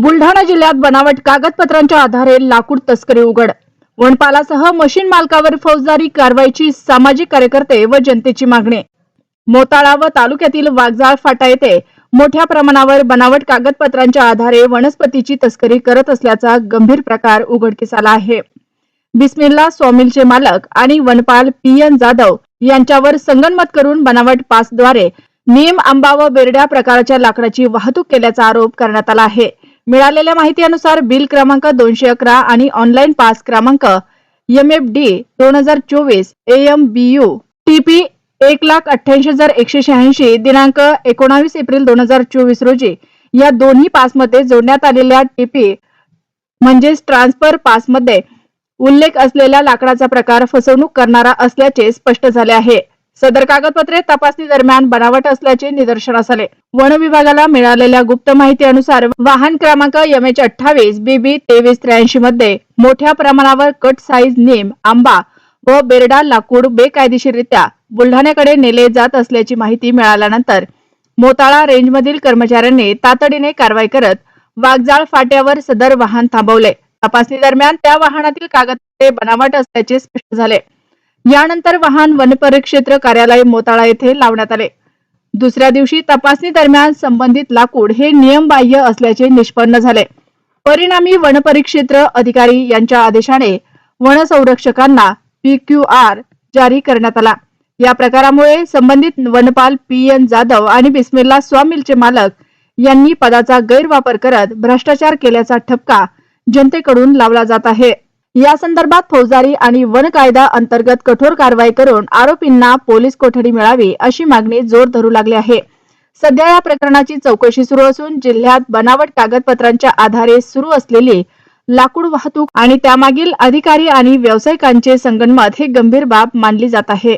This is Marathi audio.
बुलढाणा जिल्ह्यात बनावट कागदपत्रांच्या आधारे लाकूड तस्करी उघड. वनपालासह मशीन मालकावर फौजदारी कारवाईची सामाजिक कार्यकर्ते व जनतेची मागणी. मोताळा व तालुक्यातील वाघजाळ फाटा येथे मोठ्या प्रमाणावर बनावट कागदपत्रांच्या आधारे वनस्पतीची तस्करी करत असल्याचा गंभीर प्रकार उघडकीस आला आहे. बिस्मिल्ला स्वामिलचे मालक आणि वनपाल पी एन जाधव यांच्यावर संगनमत करून बनावट पासद्वारे नीम आंबा व बेरड्या प्रकारच्या लाकडाची वाहतूक केल्याचा आरोप करण्यात आला आहे. मिळालेल्या माहितीनुसार बिल क्रमांक दोनशे अकरा आणि ऑनलाईन पास क्रमांक एम एफ डी दोन हजार चोवीस एम बी यू टीपी एक लाख अठ्ठ्याऐंशी हजार एकशे शहाऐंशी दिनांक एकोणावीस एप्रिल दोन हजार चोवीस रोजी. या दोन्ही पासमध्ये जोडण्यात आलेल्या टीपी म्हणजेच ट्रान्सफर पासमध्ये उल्लेख असलेल्या लाकडाचा प्रकार फसवणूक करणारा असल्याचे स्पष्ट झाले आहे. सदर कागदपत्रे तपासणी दरम्यान बनावट असल्याचे निदर्शनास आले. वन विभागाला मिळालेल्या गुप्त माहितीनुसार वाहन क्रमांक एम एच अठ्ठावीस बीबी तेवीस त्र्याऐंशी मध्ये मोठ्या प्रमाणावर कट साईज नेम आंबा व बेरडा लाकूड बेकायदेशीररित्या बुलढाण्याकडे नेले जात असल्याची माहिती मिळाल्यानंतर मोताळा रेंजमधील कर्मचाऱ्यांनी तातडीने कारवाई करत वाघजाळ फाट्यावर सदर वाहन थांबवले. तपासणी दरम्यान त्या वाहनातील कागदपत्रे बनावट असल्याचे स्पष्ट झाले. यानंतर वाहन वनपरिक्षेत्र कार्यालय मोताळा येथे लावण्यात आले. दुसऱ्या दिवशी तपासणी दरम्यान संबंधित लाकूड हे नियमबाह्य असल्याचे निष्पन्न झाले. परिणामी वनपरिक्षेत्र अधिकारी यांच्या आदेशाने वन संरक्षकांना पी क्यू आर जारी करण्यात आला. या प्रकारामुळे संबंधित वनपाल पी एन जाधव आणि बिस्मिल्ला स्वामिलचे मालक यांनी पदाचा गैरवापर करत भ्रष्टाचार केल्याचा ठपका जनतेकडून लावला जात आहे. या संदर्भात फौजदारी आणि वन कायदा अंतर्गत कठोर कारवाई करून आरोपींना पोलीस कोठडी मिळावी अशी मागणी जोर धरू लागली आहे. सध्या या प्रकरणाची चौकशी सुरू असून जिल्ह्यात बनावट कागदपत्रांच्या आधारे सुरू असलेली लाकूड वाहतूक आणि त्यामागील अधिकारी आणि व्यावसायिकांचे संगणमत हे गंभीर बाब मानली जात आहे.